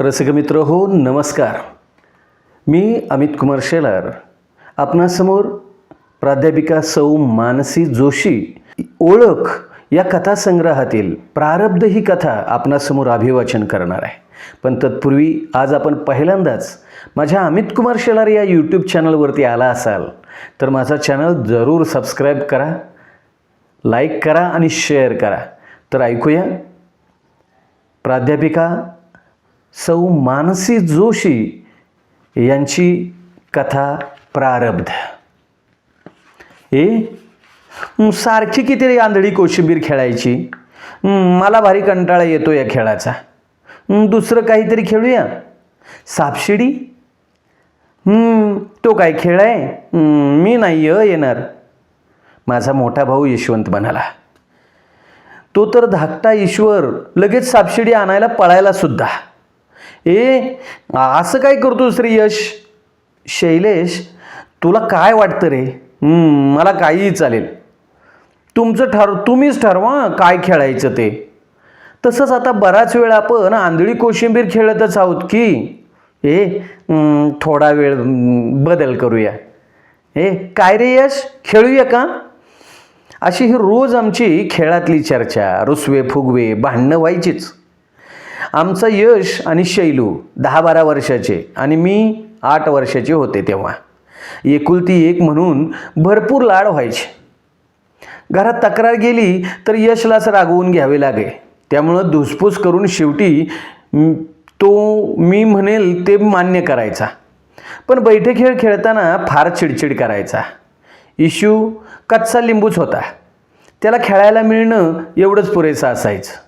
रसिक मित्र हो नमस्कार. मी अमित कुमार शेलार. आपणासमोर प्राध्यापिका सौ मानसी जोशी ओळख या कथासंग्रहातील प्रारब्ध ही कथा आपणासमोर अभिवाचन करणार आहे. पण तत्पूर्वी आज आपण पहिल्यांदाच माझ्या अमित कुमार शेलार या यूट्यूब चॅनलवरती आला असाल तर माझा चॅनल जरूर सबस्क्राईब करा लाईक करा आणि शेअर करा. तर ऐकूया प्राध्यापिका सौ मानसी जोशी यांची कथा प्रारब्ध. ए सारखी किती आंधळी कोशिंबीर खेळायची? मला भारी कंटाळा येतो या खेळाचा. दुसरं काहीतरी खेळूया? सापशिडी? तो काय खेळ आहे? मी नाही अ येणार. माझा मोठा भाऊ यशवंत म्हणाला. तो तर धाकटा ईश्वर लगेच सापशिडी आणायला पळायला सुद्धा. ए असं काय करतो श्री यश? शैलेश तुला काय वाटतं रे? मला काहीही चालेल. तुमचं ठर तुम्हीच ठरवा काय खेळायचं ते. तसंच आता बराच वेळ आपण आंधळी कोशिंबीर खेळतच आहोत की? ए थोडा वेळ बदल करूया. ए काय रे यश? खेळूया का? अशी ही रोज आमची खेळातली चर्चा रुसवे फुगवे भांडणं व्हायचीच. आमचं यश आणि शैलू दहा बारा वर्षाचे आणि मी आठ वर्षाचे होते तेव्हा. एकुलती एक म्हणून भरपूर लाड व्हायचे. घरात तक्रार गेली तर यशलाच रागवून घ्यावे लागे. त्यामुळं धुसफूस करून शेवटी तो मी म्हणेल ते मान्य करायचा. पण बैठे खेळ खेळताना फार चिडचिड करायचा. इश्यू कच्चा लिंबूच होता. त्याला खेळायला मिळणं एवढंच पुरेसं असायचं.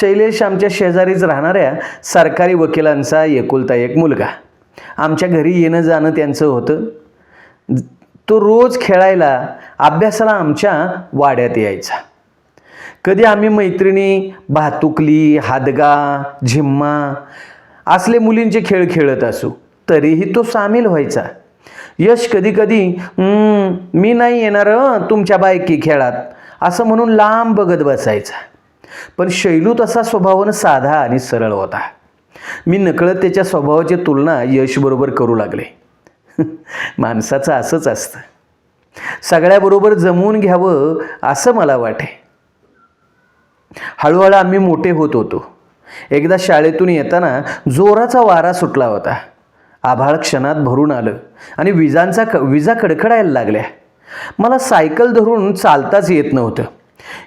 शैलेश आमच्या शेजारीच राहणाऱ्या सरकारी वकिलांचा एकुलता एक मुलगा. आमच्या घरी येणं जाणं त्यांचं होतं. तो रोज खेळायला अभ्यासाला आमच्या वाड्यात यायचा. कधी आम्ही मैत्रिणी भातुकली हादगा झिम्मा असले मुलींचे खेळ खेळत असू तरीही तो सामील व्हायचा. यश कधी कधी मी नाही येणार तुमच्या बायकी खेळात असं म्हणून लांब बघत बसायचा. पण शैलू तसा स्वभावानं साधा आणि सरळ होता. मी नकळत त्याच्या स्वभावाची तुलना यशबरोबर करू लागले. माणसाचं असंच असतं. सगळ्याबरोबर जमवून घ्यावं असं मला वाटे. हळूहळू आम्ही मोठे होत होतो. एकदा शाळेतून येताना जोराचा वारा सुटला होता. आभाळ क्षणात भरून आलं आणि विजांचा क विजा कडकडायला लागल्या. मला सायकल धरून चालताच येत नव्हतं.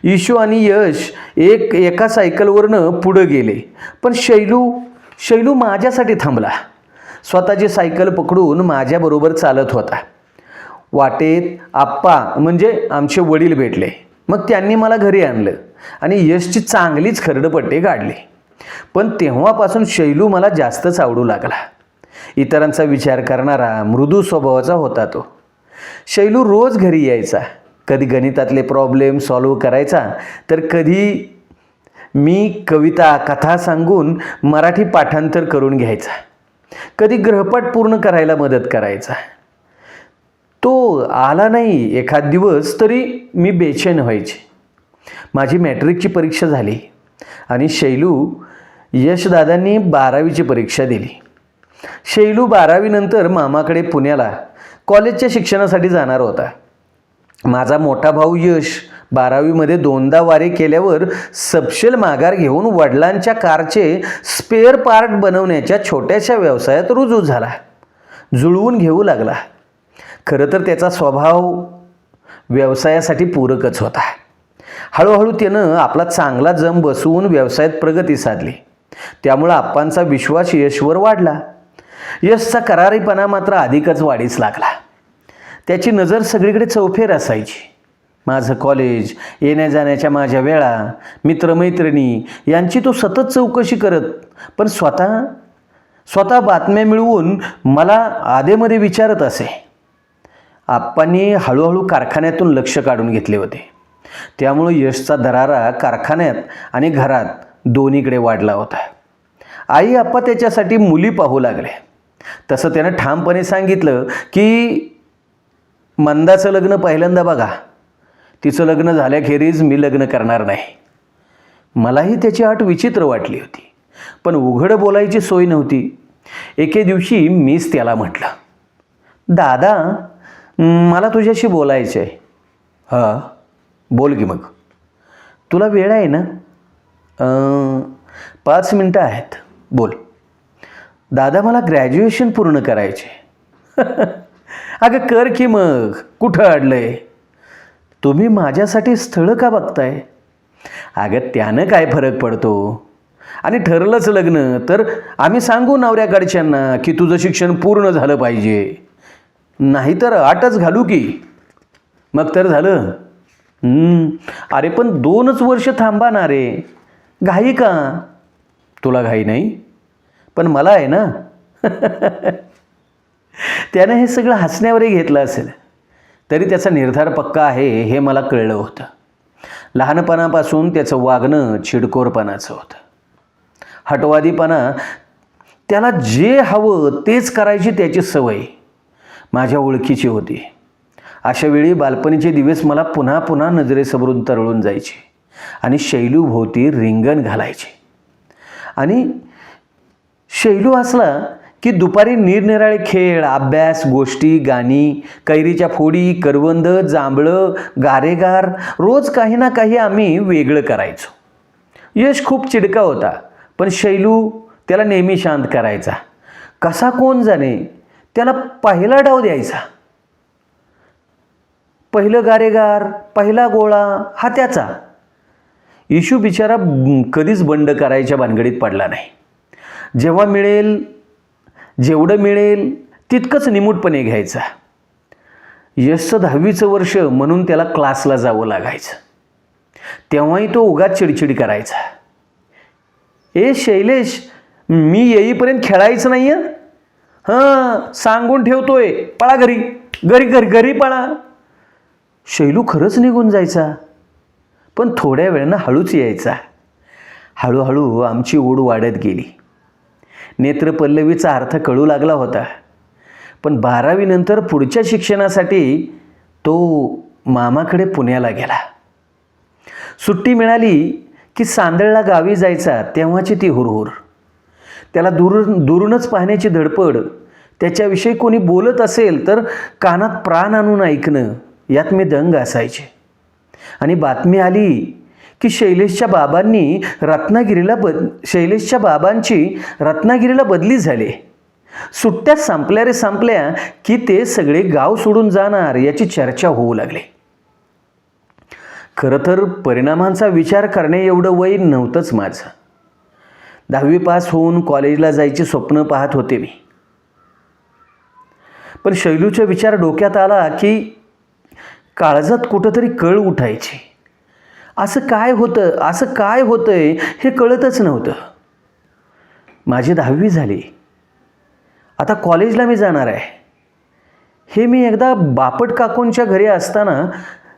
इशू आणि यश एक एका सायकलवरनं पुढं गेले. पण शैलू शैलू माझ्यासाठी थांबला. स्वतःची सायकल पकडून माझ्याबरोबर चालत होता. वाटेत आप्पा म्हणजे आमचे वडील भेटले. मग त्यांनी मला घरी आणलं आणि यशची चांगलीच खरडपट्टे काढली. पण तेव्हापासून शैलू मला जास्तच आवडू लागला. इतरांचा विचार करणारा मृदू स्वभावाचा होता तो. शैलू रोज घरी यायचा. कधी गणितातले प्रॉब्लेम सॉल्व्ह करायचा? तर कधी मी कविता कथा सांगून मराठी पाठांतर करून घ्यायचा. कधी ग्रहपाठ पूर्ण करायला मदत करायचा. तो आला नाही एखाद दिवस तरी मी बेचैन व्हायचे. माझी मॅट्रिकची परीक्षा झाली आणि शैलू यशदादांनी बारावीची परीक्षा दिली. शैलू बारावीनंतर मामाकडे पुण्याला कॉलेजच्या शिक्षणासाठी जाणार होता. माझा मोठा भाऊ यश बारावीमध्ये दोनदा वारे केल्यावर सपशेल माघार घेऊन वडिलांच्या कारचे स्पेअर पार्ट बनवण्याच्या छोट्याशा व्यवसायात रुजू झाला. जुळवून घेऊ लागला. खरं तर त्याचा स्वभाव व्यवसायासाठी पूरकच होता. हळूहळू त्यानं आपला चांगला जम बसवून व्यवसायात प्रगती साधली. त्यामुळं आप्पांचा विश्वास यशवर वाढला. यशचा करारीपणा मात्र अधिकच वाढीस लागला. त्याची नजर सगळीकडे चौफेर असायची. माझं कॉलेज येण्या जाण्याच्या माझ्या वेळा मित्रमैत्रिणी यांची तो सतत चौकशी करत. पण स्वतः स्वतः बातम्या मिळवून मला आधेमध्ये विचारत असे. आप्पांनी हळूहळू कारखान्यातून लक्ष काढून घेतले होते. त्यामुळं यशचा दरारा कारखान्यात आणि घरात दोन्हीकडे वाढला होता. आई आप्पा त्याच्यासाठी मुली पाहू लागले तसं त्यानं ठामपणे सांगितलं की मंदाचं लग्न पहिल्यांदा बघा. तिचं लग्न झाल्याखेरीज मी लग्न करणार नाही. मलाही त्याची अट विचित्र वाटली होती. पण उघड बोलायची सोय नव्हती. एके दिवशी मीच त्याला म्हटलं दादा मला तुझ्याशी बोलायचं आहे हां बोल की मग. तुला वेळ आहे ना? पाच मिनटं आहेत. बोल. दादा मला ग्रॅज्युएशन पूर्ण करायचे अगं कर की मग. कुठं अडलंय? तुम्ही माझ्यासाठी स्थळं का बघताय? अगं त्यानं काय फरक पडतो? आणि ठरलंच लग्न तर आम्ही सांगू नवऱ्याकडच्यांना की तुझं शिक्षण पूर्ण झालं पाहिजे. नाहीतर आटच घालू की. मग तर झालं. अरे पण दोनच वर्ष थांबा ना रे घाई का? तुला घाई नाही? पण मला आहे ना. त्यानं हे सगळं हसण्यावरही घेतलं असेल. तरी त्याचा निर्धार पक्का आहे हे मला कळलं होतं. लहानपणापासून त्याचं वागणं चिडकोरपणाचं होतं. हटवादीपणा त्याला जे हवं तेच करायची त्याची सवय माझ्या ओळखीची होती. अशा वेळी बालपणीचे दिवस मला पुन्हा पुन्हा नजरेसमोरून तरळून जायचे आणि शैलूभोवती रिंगण घालायचे. आणि शैलू असला की दुपारी निरनिराळे खेळ अभ्यास गोष्टी गाणी कैरीच्या फोडी करवंद जांभळं गारेगार रोज काही ना काही आम्ही वेगळं करायचो. यश खूप चिडका होता पण शैलू त्याला नेहमी शांत करायचा. कसा कोण जाणे त्याला पहिला डाव द्यायचा. पहिलं गारेगार पहिला गोळा हा त्याचा. इशू बिचारा कधीच बंड करायच्या भानगडीत पडला नाही. जेव्हा मिळेल जेवढं मिळेल तितकंच निमूटपणे घ्यायचा. यशचं दहावीचं वर्ष म्हणून त्याला क्लासला जावं लागायचं. तेव्हाही तो उगाच चिडचिड करायचा. ए शैलेश मी येईपर्यंत खेळायचं नाही आहे हां सांगून ठेवतोय पळा घरी. घरी घरी घरी पळा. शैलू खरंच निघून जायचा. पण थोड्या वेळानं हळूच यायचा. हळूहळू आमची ओढ वाढत गेली. नेत्रपल्लवीचा अर्थ कळू लागला होता. पण बारावीनंतर पुढच्या शिक्षणासाठी तो मामाकडे पुण्याला गेला. सुट्टी मिळाली की सांदळला गावी जायचा तेव्हाची ती हुरहुर. त्याला दुरून दुरूनच पाहण्याची धडपड. त्याच्याविषयी कोणी बोलत असेल तर कानात प्राण आणून ऐकणं यात मी दंग असायचे. आणि बातमी आली की शैलेशच्या बाबांनी रत्नागिरीला बद शैलेशच्या बाबांची रत्नागिरीला बदली झाली. सुट्ट्या संपल्या रे संपल्या की ते सगळे गाव सोडून जाणार याची चर्चा होऊ लागली. खरं तर परिणामांचा विचार करणे एवढं वय नव्हतंच माझं. दहावी पास होऊन कॉलेजला जायचे स्वप्न पाहत होते मी. पण शैलूचा विचार डोक्यात आला की काळजात कुठंतरी कळ उठायची. असं काय होतं असं काय होतं आहे हे कळतच नव्हतं. माझी दहावी झाली. आता कॉलेजला मी जाणार आहे. हे मी एकदा बापट काकूंच्या घरी असताना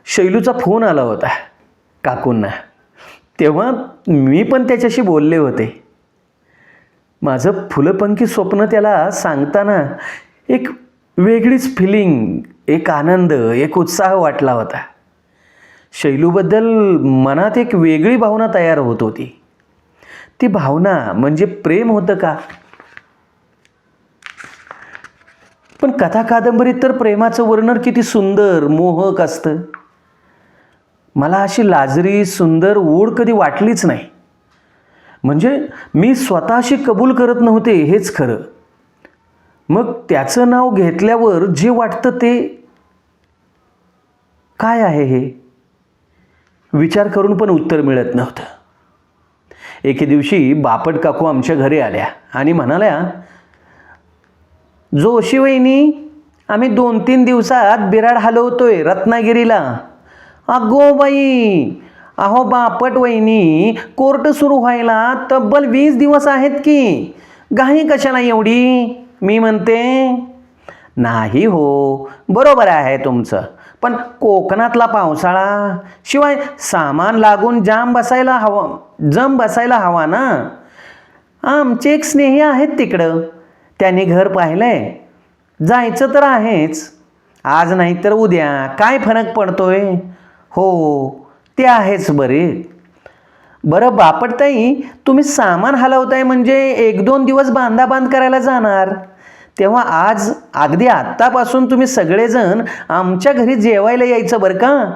शैलूचा फोन आला होता काकूंना. तेव्हा मी पण त्याच्याशी बोलले होते. माझं फुलपंखी स्वप्न त्याला सांगताना एक वेगळीच फिलिंग एक आनंद एक उत्साह वाटला होता. शैलूबद्दल मनात एक वेगळी भावना तयार होत होती. ती भावना म्हणजे प्रेम होतं का? पण कथा कादंबरीत तर प्रेमाचं वर्णन किती सुंदर मोहक असतं. मला अशी लाजरी सुंदर ओढ कधी वाटलीच नाही. म्हणजे मी स्वतःशी कबूल करत नव्हते हेच खरं. मग त्याचं नाव घेतल्यावर जे वाटतं ते काय आहे हे? विचार करून पण उत्तर मिळत नव्हतं. एके दिवशी बापट काकू आमच्या घरी आल्या आणि म्हणाल्या जोशी वहिनी आम्ही दोन तीन दिवसात बिराड हलवतोय रत्नागिरीला. अगो बाई अहो बापट वहिनी कोर्ट सुरू व्हायला तब्बल वीस दिवस आहेत की. घाई कशाला एवढी? मी म्हणते नाही हो बरोबर आहे तुमचं. पण कोकणातला पावसाळा. शिवाय सामान लागून जाम बसायला हवं जम बसायला हवा ना. आमचे एक स्नेही आहेत तिकडं. त्यांनी घर पाहिलंय. जायचं तर आहेच. आज नाही तर उद्या. काय फरक पडतोय? हो ते आहेच बरे. बरं बापटताई तुम्ही सामान हलवताय म्हणजे एक दोन दिवस बांधा बांध करायला जाणार. तेव्हा आज अगदी आत्तापासून तुम्ही सगळेजण आमच्या घरी जेवायला यायचं बरं का?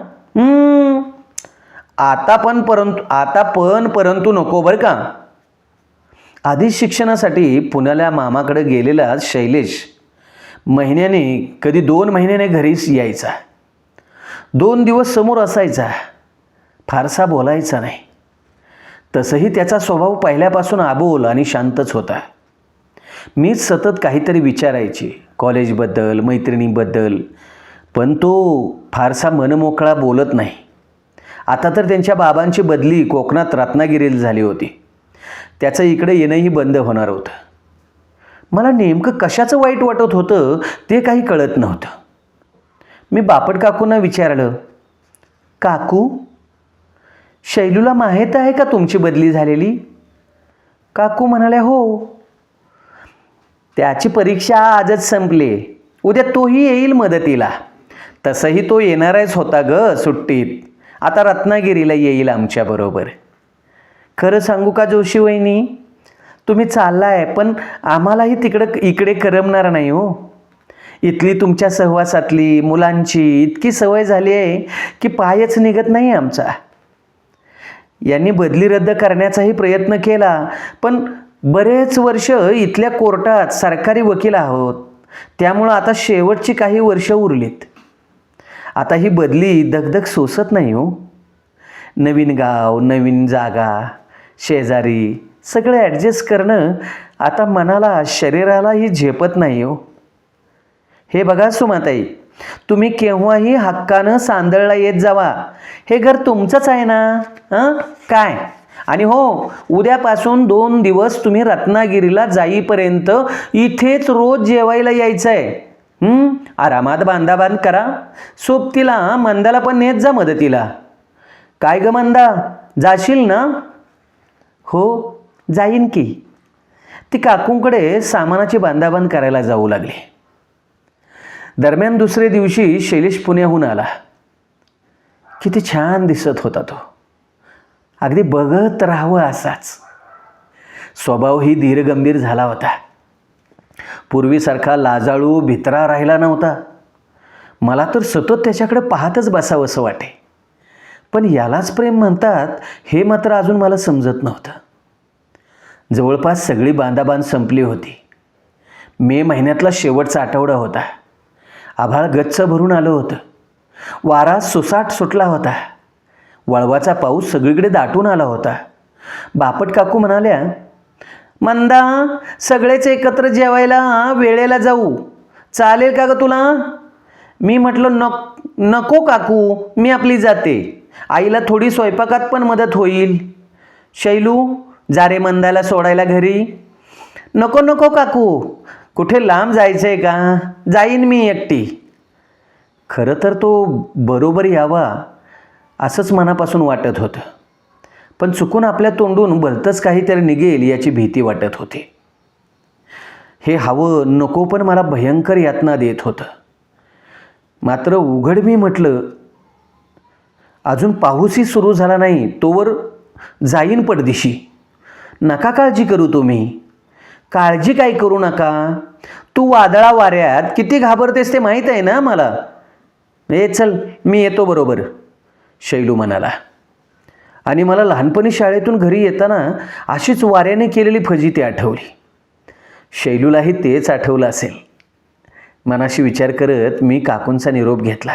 आता पण परंतु आता पण परंतु नको बरं का? आधी शिक्षणासाठी पुण्याला मामाकडे गेलेला शैलेश. महिन्याने कधी दोन महिन्याने घरीच यायचा. दोन दिवस समोर असायचा. फारसा बोलायचा नाही. तसंही त्याचा स्वभाव पहिल्यापासून आबोल आणि शांतच होता. मीच सतत काहीतरी विचारायची कॉलेजबद्दल मैत्रिणीबद्दल पण तो फारसा मनमोकळा बोलत नाही. आता तर त्यांच्या बाबांची बदली कोकणात रत्नागिरीला झाली होती. त्याचं इकडे येणंही बंद होणार होतं. मला नेमकं कशाचं वाईट वाटत होतं ते काही कळत नव्हतं. मी बापट काकूंना विचारलं काकू शैलूला माहीत आहे का तुमची बदली झालेली? काकू म्हणाल्या हो त्याची परीक्षा आजच संपली. उद्या तोही येईल मदतीला. तसंही तो येणारच होता ग सुट्टीत. आता रत्नागिरीला येईल आमच्याबरोबर खरं सांगू का जोशी वहिनी तुम्ही चाललाय पण आम्हालाही तिकडं इकडे करमणार नाही हो. इथली तुमच्या सहवासातली मुलांची इतकी सवय झाली आहे की पायच निघत नाही आमचा. यांनी बदली रद्द करण्याचाही प्रयत्न केला पण बरेच वर्ष इथल्या कोर्टात सरकारी वकील आहोत. त्यामुळं आता शेवटची काही वर्ष उरलीत. आता ही बदली दगदग सोसत नाही हो. नवीन गाव नवीन जागा शेजारी सगळं ॲडजस्ट करणं आता मनाला शरीरालाही झेपत नाही हो. हे बघा सुमाताई तुम्ही केव्हाही हक्कानं सांदळला येत जावा. हे घर तुमचंच आहे ना? हां? काय? आणि हो उद्यापासून दोन दिवस तुम्ही रत्नागिरीला जाईपर्यंत इथेच रोज जेवायला यायचं आहे आरामात बांधाबांध करा. सोबतीला मंदाला पण नेत जा मदतीला. काय ग मंदा? जाशील ना? हो जाईन की. ती काकूंकडे सामानाची बांधाबांध करायला जाऊ लागली. दरम्यान दुसरे दिवशी शैलेश पुण्याहून आला. किती छान दिसत होता तो. अगदी बघत राहावं असाच. स्वभावही धीरगंभीर झाला होता. पूर्वीसारखा लाजाळू भित्रा राहिला नव्हता. मला तर सतत त्याच्याकडे पाहतच बसावंसं वाटे. पण यालाच प्रेम म्हणतात हे मात्र अजून मला समजत नव्हतं. जवळपास सगळी बांधाबांध संपली होती. मे महिन्यातला शेवटचा आठवडा होता. आभाळ गच्च भरून आलं होतं. वारा सुसाट सुटला होता. वळवाचा पाऊस सगळीकडे दाटून आला होता. बापट काकू म्हणाल्या मंदा सगळेच एकत्र जेवायला वेळेला जाऊ. चालेल का ग तुला? मी म्हटलं नक नको काकू मी आपली जाते. आईला थोडी स्वयंपाकात पण मदत होईल. शैलू जा रे मंदाला सोडायला घरी. नको नको काकू. कुठे लांब जायचं आहे का? जाईन मी एकटी. खरं तर तो बरोबर यावा. असंच मनापासून वाटत होतं. पण चुकून आपल्या तोंडून भलतंच काहीतरी निघेल याची भीती वाटत होती. हे हवं नको पण मला भयंकर यातना देत होतं. मात्र उघड मी म्हटलं अजून पाऊसही सुरू झाला नाही तोवर जाईन पडदिशी. नका काळजी करू तुम्ही. काळजी काय करू नका. तू वादळा वाऱ्यात किती घाबरतेस ते माहीत आहे ना मला. ए चल मी येतो बरोबर. शैलू म्हणाला. आणि मला लहानपणी शाळेतून घरी येताना अशीच वाऱ्याने केलेली फजिती आठवली. शैलूलाही तेच आठवलं असेल. मनाशी विचार करत मी काकूंचा निरोप घेतला.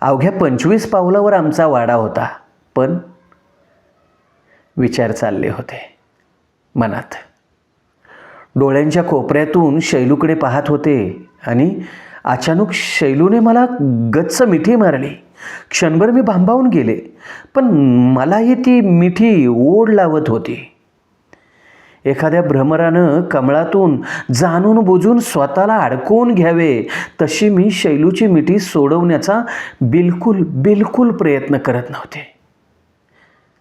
अवघ्या पंचवीस पावलावर आमचा वाडा होता पण विचार चालले होते मनात. डोळ्यांच्या कोपऱ्यातून शैलूकडे पाहत होते आणि अचानक शैलूने मला गच्च मिठी मारली. क्षणभर मी भांबावून गेले पण मलाही ती मिठी ओढ लावत होती. एखाद्या भ्रमरानं कमळातून जाणून बुजून स्वतःला अडकवून घ्यावे तशी मी शैलूची मिठी सोडवण्याचा बिलकुल बिलकुल प्रयत्न करत नव्हते.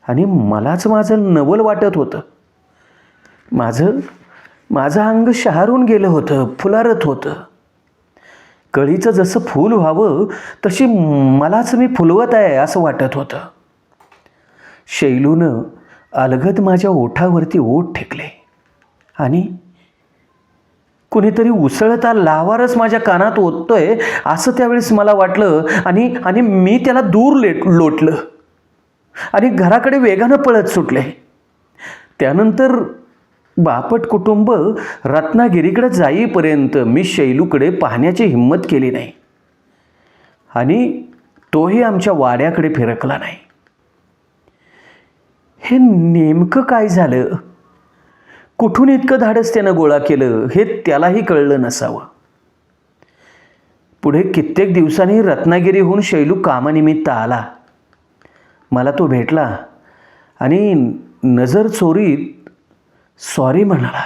आणि मलाच माझं नवल वाटत होतं. माझं माझं अंग शहारून गेलं होतं फुलारत होतं. कळीचं जसं फूल व्हावं तशी मलाच मी फुलवत आहे असं वाटत होतं. शैलूनं अलगद माझ्या ओठावरती ओठ ठेकले आणि कुणीतरी उसळता लावारच माझ्या कानात ओततोय असं त्यावेळेस मला वाटलं आणि आणि मी त्याला दूर लेट लोटलं. आणि घराकडे वेगानं पळत सुटले. त्यानंतर बापट कुटुंब रत्नागिरीकडे जाईपर्यंत मी शैलूकडे पाहण्याची हिंमत केली नाही. आणि तोही आमच्या वाड्याकडे फिरकला नाही. हे नेमकं काय झालं? कुठून इतकं धाडस त्यानं गोळा केलं हे त्यालाही कळलं नसावं. पुढे कित्येक दिवसांनी रत्नागिरीहून शैलू कामानिमित्त आला. मला तो भेटला आणि नजर चोरीत सॉरी म्हणाला.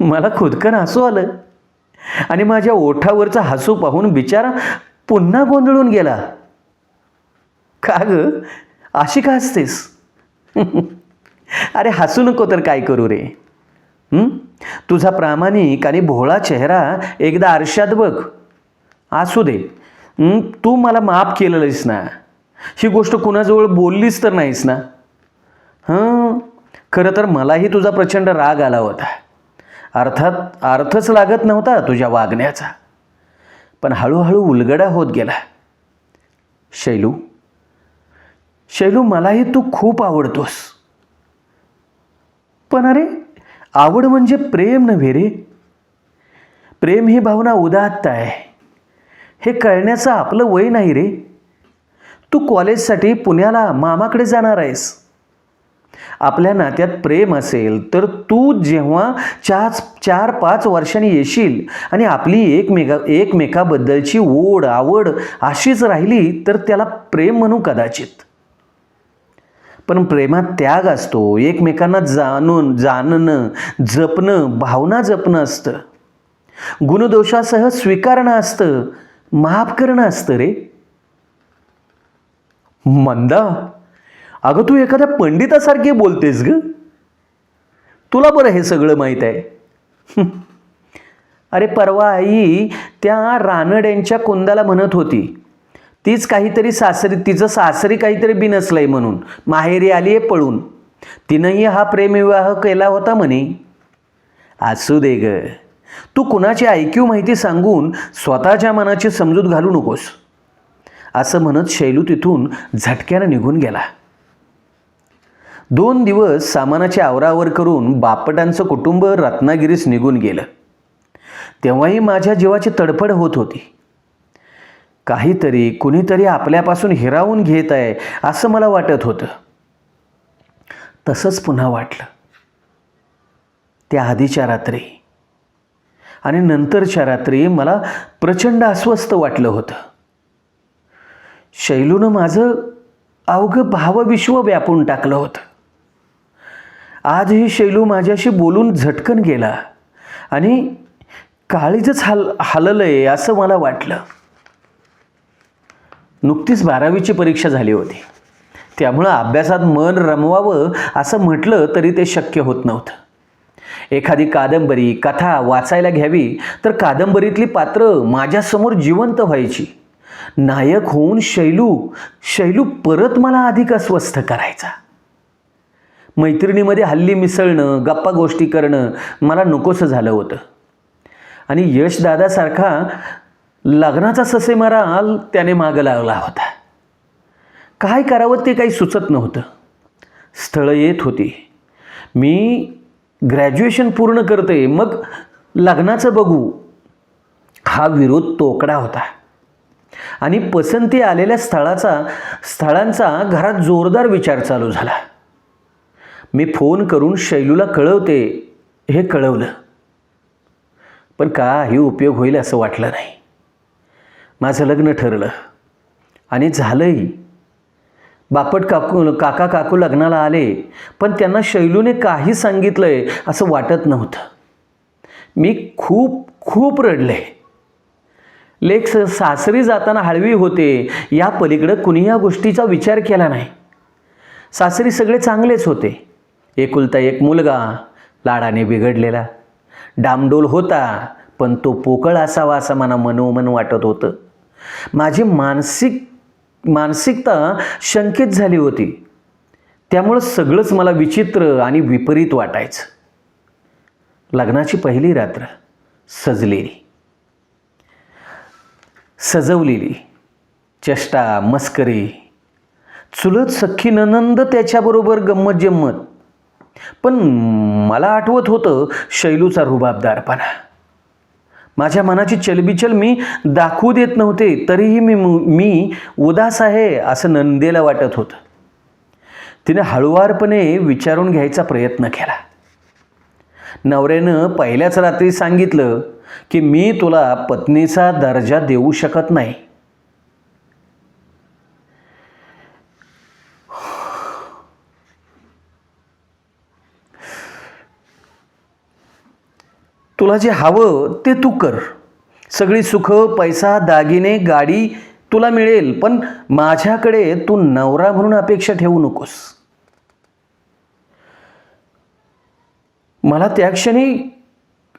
मला खुदकन हसू आलं. आणि माझ्या ओठावरचं हसू पाहून बिचारा पुन्हा गोंधळून गेला. का ग? अशी का हसतेस? अरे हसू नको तर काय करू रे? तुझा प्रामाणिक आणि भोळा चेहरा एकदा आरशात बघ. असू दे. तू मला माफ केलेलीस ना. ही गोष्ट कुणाजवळ बोललीस तर नाहीस ना. हां? खरं तर मलाही तुझा प्रचंड राग आला होता. अर्थात अर्थच लागत नव्हता तुझ्या वागण्याचा. पण हळूहळू उलगडा होत गेला. शैलू शैलू मलाही तू खूप आवडतोस. पण अरे आवड म्हणजे प्रेम नव्हे रे. प्रेम ही भावना उदात्त आहे. हे कळण्याचं आपलं वय नाही रे. तू कॉलेजसाठी पुण्याला मामाकडे जाणार आहेस. आपल्या नात्यात प्रेम असेल तर तू जेव्हा चार चार पाच वर्षांनी येशील आणि आपली एकमेका एकमेकाबद्दलची ओढ आवड अशीच राहिली तर त्याला प्रेम म्हणू कदाचित. पण प्रेमात त्याग असतो. एकमेकांना जाणून जाणणं जपणं भावना जपणं असतं. गुणदोषासह स्वीकारणं असतं. माफ करणं असतं रे. मंदा. अगं तू एखाद्या पंडितासारखी बोलतेस ग. तुला बरं हे सगळं माहीत आहे. अरे परवा आई त्या रानड्यांच्या कुंदाला म्हणत होती तीच काहीतरी सासरी तिचं सासरी काहीतरी बिनसलंय म्हणून माहेरी आली आहे पळून. तिनंही हा प्रेमविवाह केला होता म्हणे. असू दे ग. तू कुणाची ऐक्यू माहिती सांगून स्वतःच्या मनाची समजूत घालू नकोस. असं म्हणत शैलू तिथून झटक्यानं निघून गेला. दोन दिवस सामानाची आवरावर करून बापटांचं कुटुंब रत्नागिरीस निघून गेलं. तेव्हाही माझ्या जीवाची तडफड होत होती. काहीतरी कुणीतरी आपल्यापासून हिरावून घेत आहे असं मला वाटत होतं. तसंच पुन्हा वाटलं. त्या आधीच्या रात्री आणि नंतरच्या रात्री मला प्रचंड अस्वस्थ वाटलं होतं. शैलूनं माझं अवघं भावविश्व व्यापून टाकलं होतं. आजही शैलू माझ्याशी बोलून झटकन गेला आणि काळीजच हल आहे असं मला वाटलं. नुकतीच बारावीची परीक्षा झाली होती. त्यामुळं अभ्यासात मन रमवावं असं म्हटलं तरी ते शक्य होत नव्हतं. एखादी कादंबरी कथा वाचायला घ्यावी तर कादंबरीतली पात्र माझ्यासमोर जिवंत व्हायची. नायक होऊन शैलू शैलू परत मला अधिक अस्वस्थ करायचा. मैत्रिणीमध्ये हल्ली मिसळणं गप्पा गोष्टी करणं मला नकोसं झालं होतं. आणि यशदादासारखा लग्नाचा ससेमारा त्याने मागं लागला होता. काय करावं ते काही सुचत नव्हतं. स्थळं येत होती. मी ग्रॅज्युएशन पूर्ण करते मग लग्नाचं बघू. हा विरोध तोकडा होता. आणि पसंती आलेल्या स्थळाचा स्थळांचा घरात जोरदार विचार चालू झाला. मी फोन करून शैलूला कळवते. हे कळवलं. पण काही उपयोग होईल असं वाटलं नाही. माझं लग्न ठरलं. आणि झालंही. बापट काकू काका काकू लग्नाला आले पण त्यांना शैलूने काही सांगितलं आहे असं वाटत नव्हतं. मी खूप खूप रडले. लेख स सासरी जाताना हळवी होते या पलीकडं कुणी या गोष्टीचा विचार केला नाही. सासरी सगळे चांगलेच होते. एकुलता एक मुलगा लाडाने बिघडलेला. डामडोल होता पण तो पोकळ असावा असं मला मनोमन वाटत होतं. माझी मानसिक मानसिकता शंकित झाली होती. त्यामुळं सगळंच मला विचित्र आणि विपरीत वाटायचं. लग्नाची पहिली रात्र सजलेली. सजवलेली. चेष्टा मस्करी. चुलत सख्खी ननंद त्याच्याबरोबर गंमत जम्मत पण मला आठवत होतं शैलूचा रुबाबदारपणा. माझ्या मनाची चलबिचल मी दाखवू देत नव्हते तरीही मी मी उदास आहे असं नंदेला वाटत होतं. तिने हळुवारपणे विचारून घ्यायचा प्रयत्न केला. नवऱ्यानं पहिल्याच रात्री सांगितलं की मी तुला पत्नीचा दर्जा देऊ शकत नाही. तुला जे हवं ते तू कर. सगळी सुख पैसा दागिने गाडी तुला मिळेल पण माझ्याकडे तू नवरा म्हणून अपेक्षा ठेवू नकोस. मला त्या क्षणी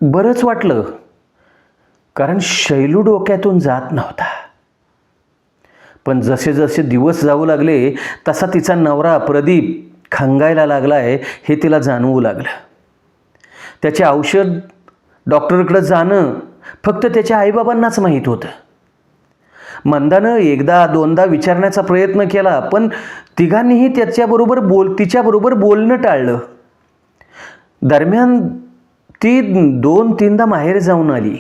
बरंच वाटलं कारण शैलू डोक्यातून जात नव्हता. पण जसे जसे दिवस जाऊ लागले तसा तिचा नवरा प्रदीप खंगायला लागलाय हे तिला जाणवू लागलं. त्याचे औषध डॉक्टरकडं जाणं फक्त त्याच्या आईबाबांनाच माहीत होतं. मंदानं एकदा दोनदा विचारण्याचा प्रयत्न केला पण तिघांनीही त्याच्याबरोबर बोल तिच्याबरोबर बोलणं टाळलं. दरम्यान ती दोन तीनदा माहेर जाऊन आली.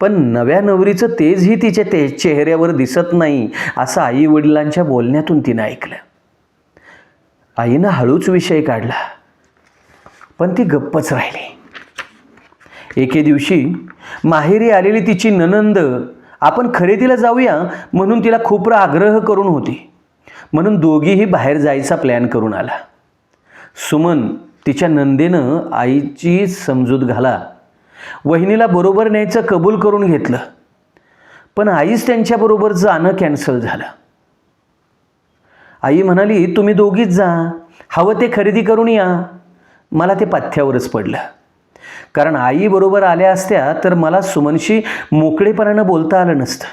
पण नव्या नवरीचं तेजही तिच्या ते चेहऱ्यावर दिसत नाही असं आई वडिलांच्या बोलण्यातून तिनं ऐकलं. आईनं हळूच विषय काढला पण ती गप्पच राहिली. एके दिवशी माहेरी आलेली तिची ननंद आपण खरेदीला जाऊया म्हणून तिला खूप आग्रह करून होती. म्हणून दोघीही बाहेर जायचा प्लॅन करून आला. सुमन तिच्या नंदेनं आईची समजूत घाला. वहिनीला बरोबर न्यायचं कबूल करून घेतलं. पण आईच त्यांच्याबरोबर जाणं कॅन्सल झालं. आई म्हणाली तुम्ही दोघीच जा. हवं ते खरेदी करून या. मला ते पथ्यावरच पडलं. कारण आईबरोबर आल्या असत्या तर मला सुमनशी मोकळेपणानं बोलता आलं नसतं.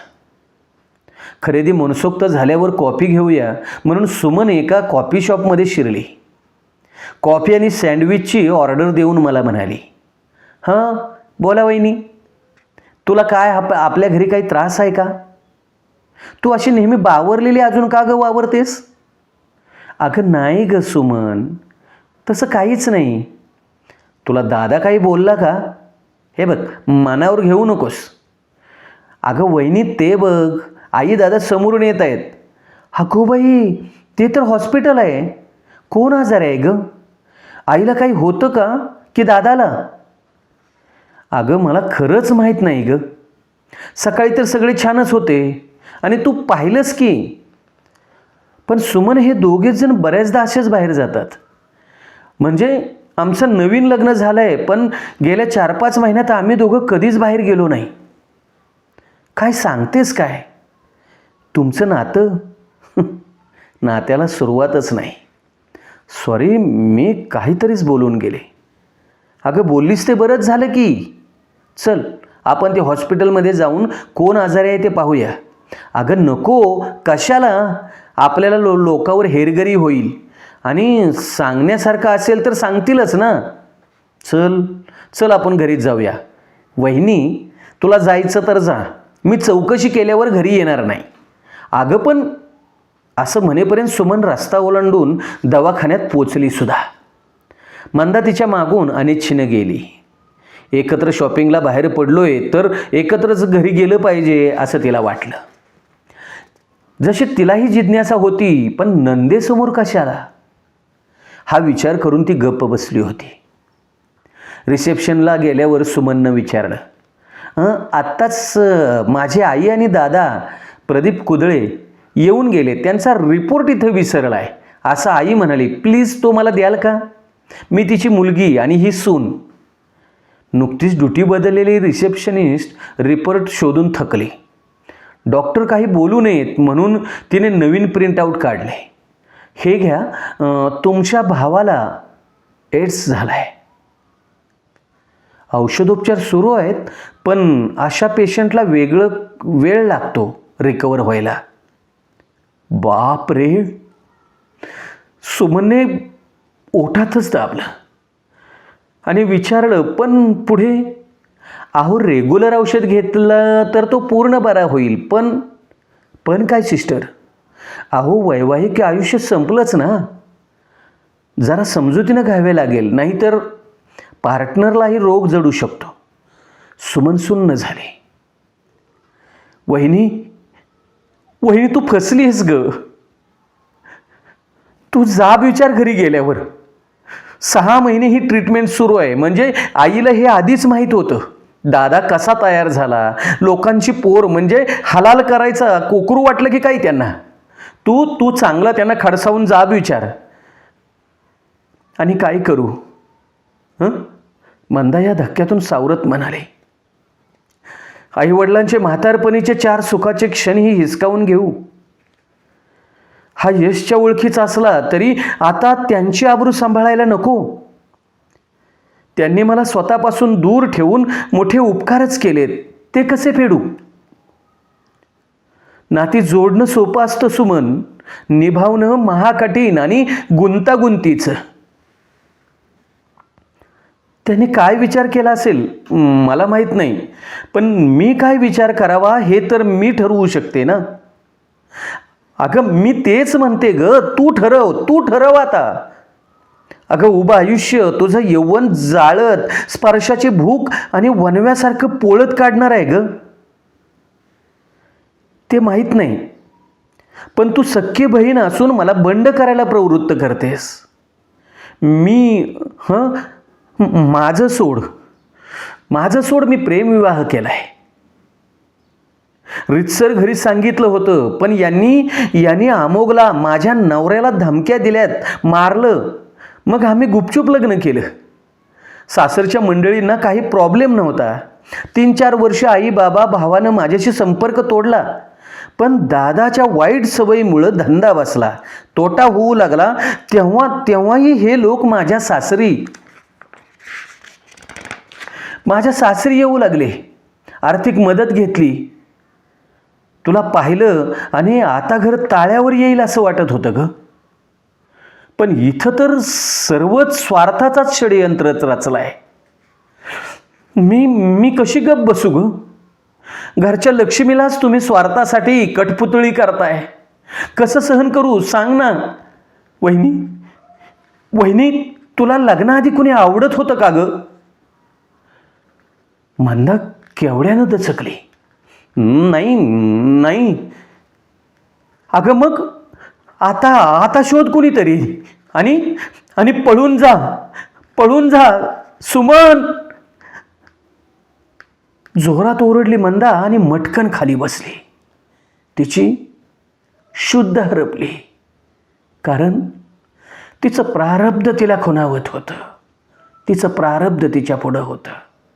खरेदी मनसोक्त झाल्यावर कॉफी घेऊया म्हणून सुमन एका कॉफी शॉपमध्ये शिरली. कॉफी आणि सँडविचची ऑर्डर देऊन मला म्हणाली हां बोला वहिनी तुला काय आप आपल्या घरी काही त्रास आहे का? तू अशी नेहमी बावरलेली अजून का गं वावरतेस? अगं नाही ग सुमन तसं काहीच नाही. तुला दादा काही बोलला का? हे बघ मनावर घेऊ नकोस. अगं वहिनी ते बघ. आई दादा समोरून येत आहेत. हकूबाई ते तर हॉस्पिटल आहे. कोण आजार आहे ग? आईला काही होतं का? की दादाला? अगं मला खरंच माहीत नाही ग. सकाळी तर सगळे छानच होते. आणि तू पाहिलंस की? पण सुमन हे दोघेच जण बऱ्याचदा असेच बाहेर जातात. म्हणजे आमचं नवीन लग्न झालं आहे पण गेल्या चार पाच महिन्यात आम्ही दोघं कधीच बाहेर गेलो नाही. काय सांगतेस काय? तुमचं नातं? नात्याला सुरुवातच नाही. सॉरी मी काहीतरीच बोलून गेले. अगं बोललीस ते बरंच झालं की. चल आपण ते हॉस्पिटलमध्ये जाऊन कोण आजारी आहे ते पाहूया. अगं नको कशाला? आपल्याला लो लोकावर हेरगरी होईल. आणि सांगण्यासारखं असेल तर सांगतीलच ना. चल चल आपण घरीच जाऊया. वहिनी तुला जायचं तर जा. मी चौकशी केल्यावर घरी येणार नाही. अगं पण असं म्हणेपर्यंत सुमन रस्ता ओलांडून दवाखान्यात पोचली सुद्धा. मंदा तिच्या मागून अनिच्छिनं गेली. एकत्र शॉपिंगला बाहेर पडलोय तर एकत्रच घरी गेलं पाहिजे असं तिला वाटलं. जशी तिलाही जिज्ञासा होती पण नंदेसमोर कशाला? हा विचार करून ती गप्प बसली होती. रिसेप्शनला गेल्यावर सुमननं विचारलं आत्ताच माझी आई आणि दादा प्रदीप कुदळे येऊन गेले त्यांचा रिपोर्ट इथं विसरला आहे असं आई म्हणाली प्लीज तो मला द्याल का? मी तिची मुलगी आणि ही सून. नुकतीच ड्युटी बदललेली रिसेप्शनिस्ट रिपोर्ट शोधून थकली. डॉक्टर काही बोलू नयेत म्हणून तिने नवीन प्रिंटआउट काढले. हे घ्या तुमच्या भावाला एड्स झाला आहे औषधोपचार सुरू आहेत पण अशा पेशंटला वेगळं वेळ लागतो रिकवर व्हायला. बाप रे! सुमनने ओठातच दाबलं आणि विचारलं पण पुढे? अहो रेग्युलर औषध घेतलं तर तो पूर्ण बरा होईल पण पण काय सिस्टर अहो वैवाहिक आयुष्य संपलंच ना. जरा समजुतीनं घ्यावे लागेल नाहीतर पार्टनरलाही रोग जडू शकतो. सुमन सुन्न झाले. वहिनी वहिनी तू फसलीस ग. तू जाब विचार घरी गेल्यावर. सहा महिने ही ट्रीटमेंट सुरू आहे. म्हणजे आईला हे आधीच माहीत होतं. दादा कसा तयार झाला? लोकांची पोर म्हणजे हलाल करायचा कोकरू वाटलं की काय त्यांना? तू तू चांगला त्यांना खडसावून जाब विचार. आणि काय करू? हं? मंदा या धक्क्यातून सावरत म्हणाले. आईवडिलांचे म्हातारपणीचे चार सुखाचे क्षणही हिसकावून घेऊ. हा यशच्या ओळखीचा असला तरी आता त्यांची आबरू सांभाळायला नको. त्यांनी मला स्वतःपासून दूर ठेवून मोठे उपकारच केलेत. ते कसे फेडू? नाती जोडणं सोपं असतं सुमन. निभावणं महाकठीण आणि गुंतागुंतीचं. त्याने काय विचार केला असेल? मला माहीत नाही. पण मी काय विचार करावा हे तर मी ठरवू शकते ना? अगं मी तेच म्हणते ग. तू ठरव तू ठरव आता. अगं उभं आयुष्य तुझं यौवन जाळत स्पर्शाची भूक आणि वनव्यासारखं पोळत काढणार आहे ग. ते माहीत नाही. पण तू सख्खी बहीण असून मला बंड करायला प्रवृत्त करतेस. मी हं? माझं सोड. माझं सोड मी प्रेमविवाह केला आहे रितसर घरी सांगितलं होतं पण यांनी यांनी अमोगला माझ्या नवऱ्याला धमक्या दिल्यात मारलं. मग आम्ही गुपचूप लग्न केलं. सासरच्या मंडळींना काही प्रॉब्लेम नव्हता. तीन चार वर्ष आई बाबा भावानं माझ्याशी संपर्क तोडला. पण दादाच्या वाईट सवयीमुळं धंदा बसला. तोटा होऊ लागला. तेव्हा तेव्हाही हे लोक माझ्या सासरी माझ्या सासरी येऊ लागले. आर्थिक मदत घेतली. तुला पाहिलं आणि आता घर ताळ्यावर येईल असं वाटत होतं ग. पण इथं तर सर्वच स्वार्थाचाच षडयंत्र रचलाय. मी मी कशी गप बसू ग? घरच्या लक्ष्मीलाच तुम्ही स्वार्थासाठी कठपुतळी करताय. कसं सहन करू? सांग ना. वहिनी वहिनी तुला लग्नाआधी कुणी आवडत होतं का ग? मंदा केवढ्यानं दचकली. नाही नाही. अगं मग आता आता शोध कुणीतरी. आणि आणि पळून जा. पळून जा. सुमन! जोरात ओरडली मंदा आणि मटकन खाली बसली. तिची शुद्ध हरपली. कारण तिचं प्रारब्ध तिला खुणावत होतं. तिचं प्रारब्ध तिच्या पुढं होतं.